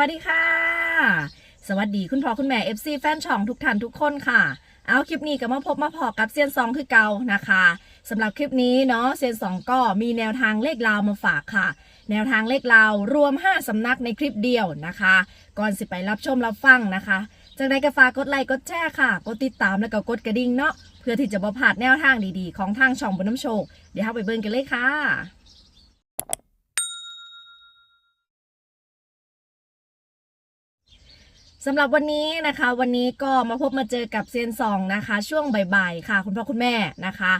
วัสดีค่ะ สวัสดีคุณพ่อคุณแม่ FC แฟนช่องทุกท่านทุกคนค่ะ เอาคลิปนี้ก็มาพบมาพอกับเซียนซองคือเก่านะคะสำหรับคลิปนี้เนาะเซียนซองก็มีแนวทางเลขลาวมาฝากค่ะ แนวทางเลขลาวรวม 5สำนักในคลิปเดียวนะคะ ก่อนสิไปรับชมรับฟังนะคะจากนั้นก็ฝากกดไลค์กดแชร์ค่ะ กดติดตามแล้วก็กดกระดิ่งเนาะเพื่อที่จะบ่พลาดแนวทางดีๆ ของทางช่องบนน้ำโชคเดี๋ยวเราไปเบิ่งกันเลยค่ะ สำหรับวันนี้นะคะ วันนี้ก็มาพบมาเจอกับเซียนซองนะคะ ช่วงบ่ายๆค่ะ คุณพ่อคุณแม่นะคะ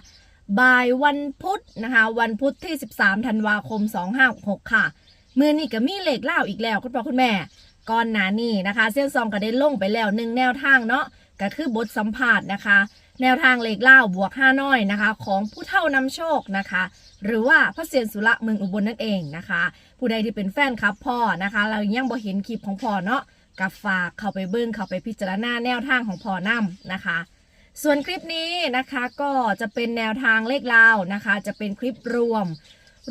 บ่ายวันพุธนะคะ วันพุธที่ 13ธันวาคม 2566ค่ะ มือนี่ก็มีเหล็กเล่าอีกแล้วคุณพ่อคุณแม่ก่อนหน้านี้นะคะ เซียนซองก็ได้ลงไปแล้วหนึ่งแนวทางเนาะก็คือบทสัมผัสนะคะ แนวทางเหล็กเล่าบวกห้าน้อยนะคะ ของผู้เท่านำโชคนะคะ หรือว่าพระเซียนสุระเมืองอุบลนั่นเองนะคะ ผู้ใดที่เป็นแฟนคลับพ่อนะคะ เรายังบ่เห็นคลิปของพ่อเนาะ กับฝากเข้าไปเบิ้งเข้าไปพิจารณาแนวทางของพอนำนะคะ ส่วนคลิปนี้นะคะก็จะเป็นแนวทางเลขลาวนะคะ จะเป็นคลิปรวม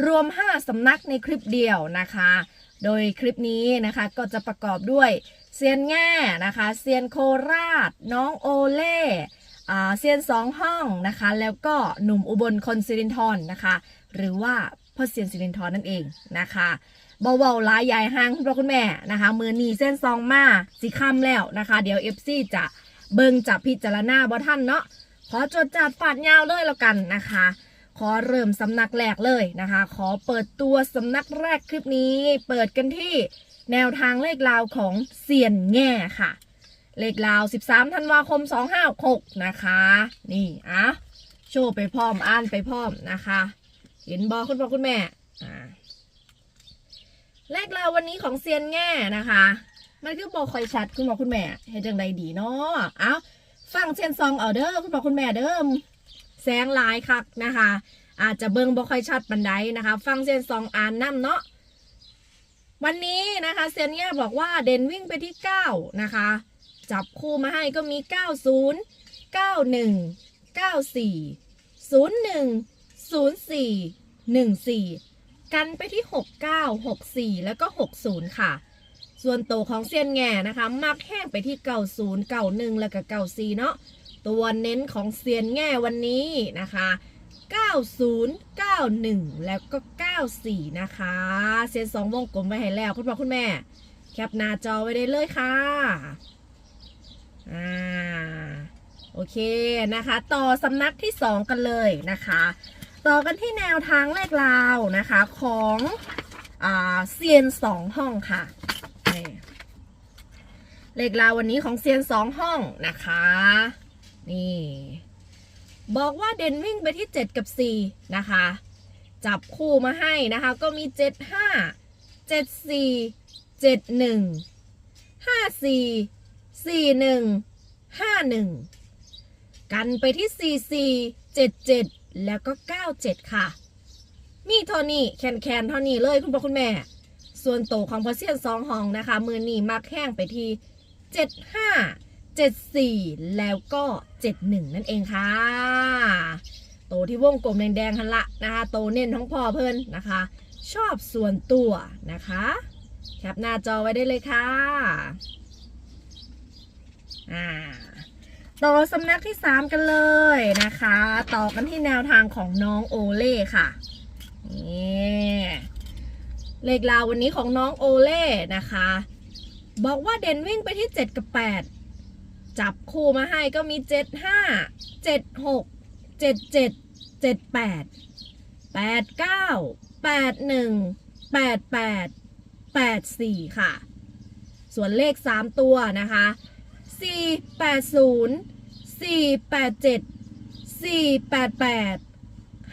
รวม 5 สำนักในคลิปเดียวนะคะ โดยคลิปนี้นะคะก็จะประกอบด้วยเซียนแง่นะคะเซียนโคราช น้องโอเล่เซียนสองห้องนะคะ แล้วก็หนุ่มอุบลคนสิรินทรนนะคะ หรือว่าพ่อเซียนสิรินทรนั่นเองนะคะ เบาๆลายใหญ่ห้างคุณพ่อคุณแม่นะคะ มือนีเส้นซองมาสีคำแล้วนะคะ เดี๋ยวเอฟซีจะเบิงจับพิจารณาบ่ท่านเนาะขอจดจัดฝาดยาวเลยแล้วกันนะคะ ขอเริ่มสำนักแรกเลยนะคะ ขอเปิดตัวสำนักแรกคลิปนี้ เปิดกันที่แนวทางเลขลาวของเสียนแง่ค่ะ เลขลาว 13 ธันวาคม 256 นะคะ นี่อะโชว์ไปพร้อมอ่านไปพร้อมนะคะ เห็นบอคุณพ่อคุณแม่อ่า เลขเราวันนี้ของเซียนแง่นะคะ มันคือบอกคอยชัดคุณหมอคุณแม่เห็นจังใดดีเนาะเอาฟังเซียนซองเอาเด้อคุณหมอคุณแม่เดิมแสงลายคักนะคะ อาจจะเบิ่งบ่ค่อยชัดปันไดนะคะ ฟังเซียนซองอ่านน้ำเนาะวันนี้นะคะเซียนแง่บอกว่าเด่นวิ่งไปที่9นะคะจับคู่มาให้ก็มี 90 91 94 01 04 14 กันไปที่ 69 64 แล้วก็ 60 ค่ะ ส่วนโตวของเซียนแง่นะคะ มักแห้งไปที่ 90 91 แล้วก็ 94 เนาะตัวเน้นของเซียนแง่วันนี้นะคะ 90 91 แล้วก็ 94 นะคะ เซียนสองวงกลมไว้ให้แล้วคุณพ่อคุณแม่ แคปหน้าจอไว้ได้เลยค่ะอ่าโอเคนะคะ ต่อสำนักที่ 2 กันเลยนะคะ ต่อกันที่แนวทางเลขลาวนะคะของเซียนสองห้องค่ะเลขลาววันนี้ของเซียนสองห้องนะคะ นี่ บอกว่าเด่นวิ่งไปที่ 7 กับ 4 นะคะ จับคู่มาให้นะคะ ก็มี 7 5 7 4 7 1 5 4 4 1 5 1 กันไปที่ 4 4 7 7 แล้วก็ 97 ค่ะ มีเท่านี้แคนแคนเท่านี้เลยคุณพ่อคุณแม่ ส่วนโตของพอเซียนสองห้องนะคะ มือนี่มักแห้งไปที่ 75 74 แล้วก็ 71 นั่นเองค่ะ โตที่วงกลมแดงๆหันละนะคะ โตเน้นท้องพ่อเพิ่นนะคะ ชอบส่วนตัวนะคะแคปหน้าจอไว้ได้เลยค่ะ อ่า ต่อสำนักที่ 3 กันเลยนะคะ ต่อกันที่แนวทางของน้องโอเล่ค่ะนี่เลขลาววันนี้ของน้องโอเล่นะคะ บอกว่าเด่นวิ่งไปที่ 7 กับ 8 จับคู่มาให้ก็มี 7 5 7 6 7 7 7 8 8 9 8 1 8 8 8 4 ค่ะ ส่วนเลข 3 ตัวนะคะ 4 8 0 4 8 7 4 8 8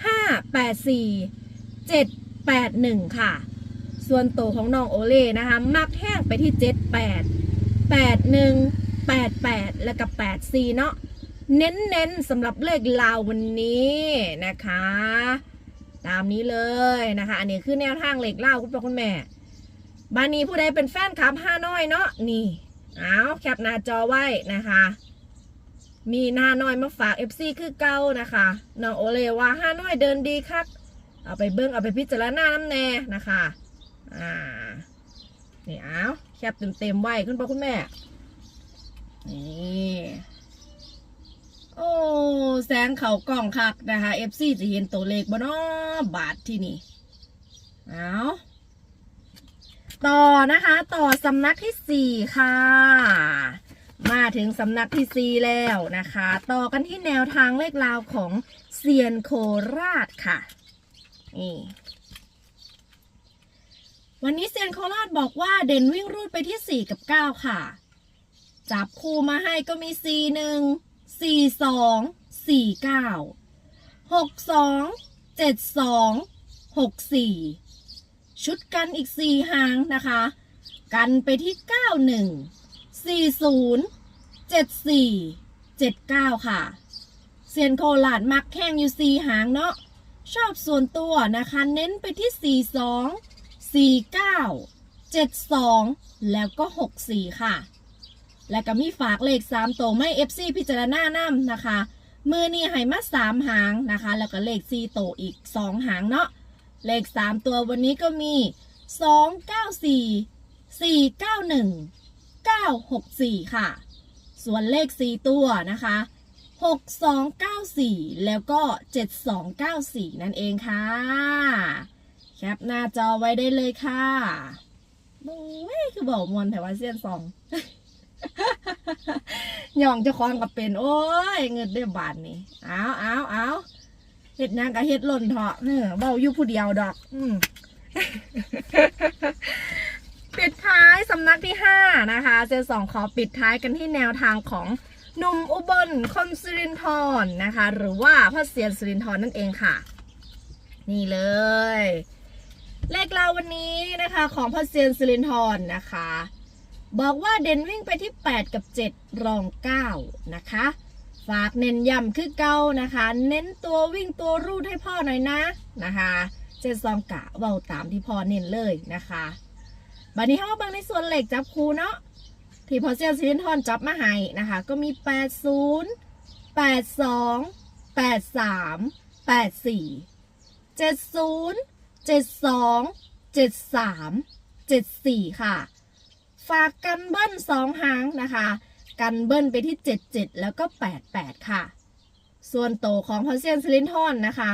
5 8 4 7 8 1 ค่ะ ส่วนโตวของน้องโอเล่นะคะ มักแห้งไปที่ 7 8 8 1 8 8 แล้วก็8 4 เนาะเน้นๆสำหรับเลขลาววันนี้นะคะ ตามนี้เลยนะคะ อันนี้คือแนวทางเลขลาวคุณพ่อคุณแม่บ้านนี้ผู้ใดเป็นแฟนคลับห้าน้อยเนาะนี่ เอาแคปหน้าจอไว้นะคะ มีหน้าน้อยมาฝาก FC คือเก่านะคะน้องโอเลว่าห้าน้อยเดินดีครับเอาไปเบิ้งเอาไปพิจารณาน้ำแน่นะคะอ่านี่เอาแคแคปเต็มๆไว้คุณพ่อคุณแม่นี่โอ้ แสงเข่ากล้องคักนะคะ FC จะเห็นตัวเลขบ่นาะบาทที่นี่เอา ต่อนะคะ ต่อสำนักที่สี่ค่ะ มาถึงสำนักที่สี่แล้วนะคะ ต่อกันที่แนวทางเลขราวของเซียนโคราชค่ะนี่วันนี้เซียนโคราชบอกว่าเด่นวิ่งรูดไปที่ 4 กับ 9 ค่ะ จับคู่มาให้ก็มี 4 1 4 2 4 9 6 2 7 2 6 4 ชุดกันอีก 4 หางนะคะ กันไปที่ 91 40 74 79 ค่ะ เซียนโคราชมักแข่งอยู่ 4 หางเนาะ ชอบส่วนตัวนะคะ เน้นไปที่ 42 49 72 แล้วก็ 64 ค่ะ และก็มีฝากเลข3ตัวไม่ FC พิจารณาน้ำนะคะ มือนี่ให้มา 3 หางนะคะ แล้วก็เลข4ตัวอีก 2 หางเนาะ เลข 3 ตัววันนี้ก็มี 294 491 964 ค่ะ ส่วนเลข 4 ตัวนะคะ 6294 แล้วก็ 7294 นั่นเองค่ะ แคปหน้าจอไว้ได้เลยค่ะโอ้ยคือบอกมวนแต่ว่าเสี้ยนซองย่องจะคล้องกับเป็น โอ้ย เงินได้บาทนี่ เอาเอาเอา เฮ็ดหยังกับเฮ็ดหล่นเถาะเออเบาอยู่ผู้เดียวดอก อืม ปิดท้ายสำนักที่5นะคะเซนสองขอปิดท้ายกันที่แนวทางของหนุ่มอุบลคนสิรินทรนะคะ หรือว่าพระเสียนสิรินทรนั่นเองค่ะ นี่เลย เลขเราวันนี้นะคะ ของพระเซียนสิรินทรนะคะ บอกว่าเด่นวิ่งไปที่ 8 กับ 7 รอง 9 นะคะ ฝากเน้นย้ำคือเก้านะคะ เน้นตัววิ่งตัวรูดให้พ่อหน่อยนะนะคะเจนซองกะเบาตามที่พ่อเน้นเลยนะคะบัดนี้เขามาเบางในส่วนเหล็กจับคูเนาะที่พอเซียนสิรินทรจับมาให้นะคะ ก็มี 80 82 83 84เจ็ดศูนย์เจ็ดสองเจ็ดสามเจ็ดสี่ค่ะ ฝากกันเบิ้ลสองหางนะคะ กันเบิ้ลไปที่เจ็ดเจ็ดแล้วก็แปดแปดค่ะ ส่วนโตของพอเซียนสลินทอนนะคะ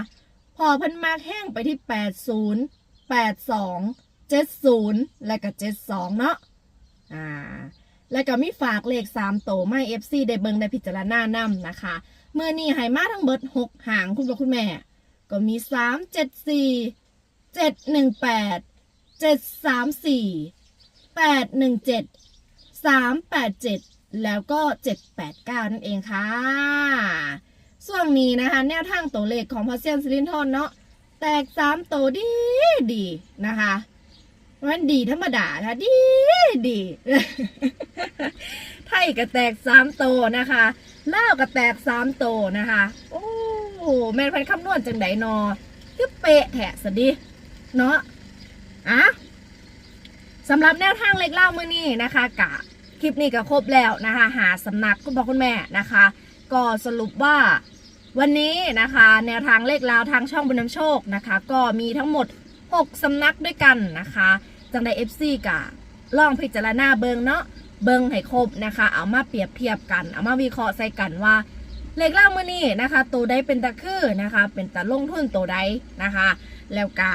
พอพันมากแห้งไปที่แปดศูนย์แปดสองเจ็ดศูนย์และก็เจ็ดสองเนาะอ่าแล้วก็มีฝากเลขสามโตไม่เอฟซีได้เบิงได้พิจารณานำนะคะ เมื่อนี้ให้มาทั้งเบิดหกหางคุณพ่อคุณแม่ ก็มีสามเจ็ดสี่เจ็ดหนึ่งแปดเจ็ดสามสี่ แล้วก็เจ็ดแปดเก้านั่นเองค่ะส่วนนี้นะคะ แนวทางตัวเลขของพอเซียนซิลินทอนเนาะแตกสามตัวดีดีนะคะมันดีธรรมดานะดีดีไทยก็แตกสามตัวนะคะเล่าก็แตกสามตัวนะคะ โอ้แม่นพันคำนวณจังไดนอคือเปะแถะสดิเนาะอะสำหรับแนวทางเล็กเล่ามื่อนี้นะคะกะ คลิปนี้ก็ครบแล้วนะคะ หาสำนักคุณพ่อคุณแม่นะคะ ก็สรุปว่าวันนี้นะคะ แนวทางเลขลาวทางช่องบุญน้ำโชคนะคะ ก็มีทั้งหมด 6 สำนักด้วยกันนะคะ จังไดเอฟซีกะลองพิจารณาเบิงเนาะเบิงให้ครบนะคะ เอามาเปรียบเทียบกัน เอามาวิเคราะห์ใส่กันว่าเลขเล่ามื่อนี้นะคะตัวใดเป็นตะคือนะคะ เป็นตะลงทุนตัวใดนะคะ แล้วก็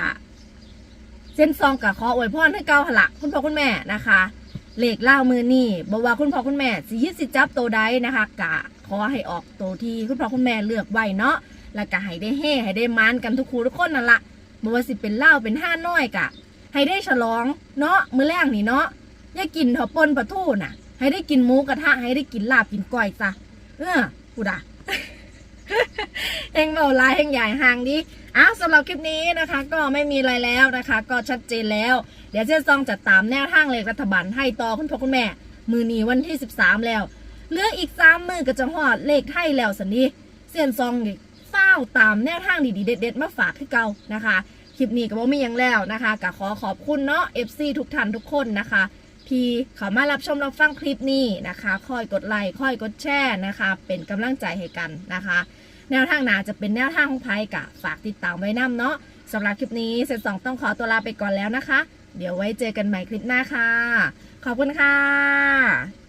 เส้นซองกับขออวยพรให้เก้าหนละคุณพ่อคุณแม่นะคะ เลขเล่ามือนี่บอกว่าคุณพ่อคุณแม่สิยึดสิจับโตัวใดนะคะกะขอให้ออกโตที่คุณพ่อคุณแม่เลือกไว้เนาะแล้วก็ให้ได้เฮ่ให้ได้มานกันทุกครูทุกคนนั่นละบอกว่าสิเป็นเล้าเป็นห้าน้อยกะ ให้ได้ฉลองเนาะมื้อแรกนี่เนาะอย่ากินเถาปนปลาทูน่ะ ให้ได้กินหมูกระทะให้ได้กินลาบกินก้อยซะเออกูด่าเองเบาลายเองใหญ่ห่างดิ อ้าวสำหรับคลิปนี้นะคะ ก็ไม่มีอะไรแล้วนะคะ ก็ชัดเจนแล้ว เดี๋ยวเจ๊ซองจัดตามแนวทางเลขรัฐบาลให้ต่อคุณพ่อคุณแม่ มือนีวันที่ 13 แล้วเหลืออีกสามมือก็จะหอดเลขไทยแล้วสันนี้เซียนซองนี่เฝ้าตามแนวทางดีๆ เด็ดๆ มาฝากที่เก่านะคะคลิปนี้ก็บ่มียังแล้วนะคะก็ขอขอบคุณเนาะ FC ทุกท่านทุกคนนะคะที่เขามารับชมรับฟังคลิปนี้นะคะคอยกดไลค์คอยกดแชร์นะคะ เป็นกำลังใจให้กันนะคะ แนวทางหนาจะเป็นแนวทางของไพ่กะฝากติดตามไว้นํเนาะสำหรับคลิปนี้เซนสองต้องขอตัวลาไปก่อนแล้วนะคะ เดี๋ยวไว้เจอกันใหม่คลิปหน้าค่ะ ขอบคุณค่ะ